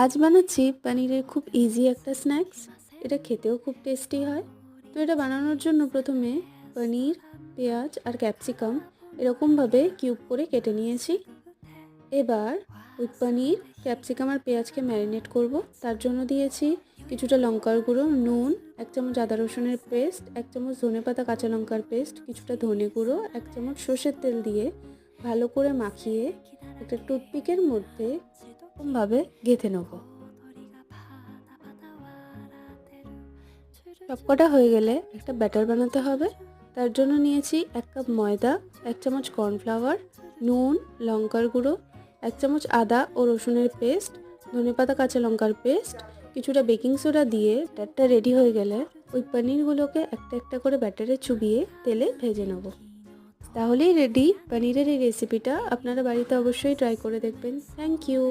আজ বানাচ্ছি পনিরের খুব ইজি একটা স্ন্যাক্স এটা খেতেও খুব টেস্টি হয়। তো এটা বানানোর জন্য প্রথমে পনির, পেঁয়াজ আর ক্যাপসিকাম এরকমভাবে কিউব করে কেটে নিয়েছি। এবার ওই পনির ক্যাপসিকাম আর পেঁয়াজকে ম্যারিনেট করব। তার জন্য দিয়েছি কিছুটা লঙ্কার গুঁড়ো, নুন, এক চামচ আদা রসুনের পেস্ট এক চামচ ধনেপাতা কাঁচা লঙ্কার পেস্ট কিছুটা ধনে গুঁড়ো, এক চামচ সর্ষের তেল দিয়ে ভালো করে মাখিয়ে একটা টুথপিকের মধ্যে এরকমভাবে গেঁথে নেব। সবকটা হয়ে গেলে একটা ব্যাটার বানাতে হবে। তার জন্য নিয়েছি এক কাপ ময়দা, এক চামচ কর্নফ্লাওয়ার, নুন, লঙ্কার গুঁড়ো, এক চামচ আদা ও রসুনের পেস্ট, ধনেপাতা কাঁচা লঙ্কার পেস্ট, কিছুটা বেকিং সোডা দিয়ে ব্যাটারটা রেডি হয়ে গেলে ওই পনিরগুলোকে একটা একটা করে ব্যাটারে চুবিয়ে তেলে ভেজে নেব। তাহলেই রেডি পনিরের এই রেসিপিটা আপনারা বাড়িতে অবশ্যই ট্রাই করে দেখবেন। Thank you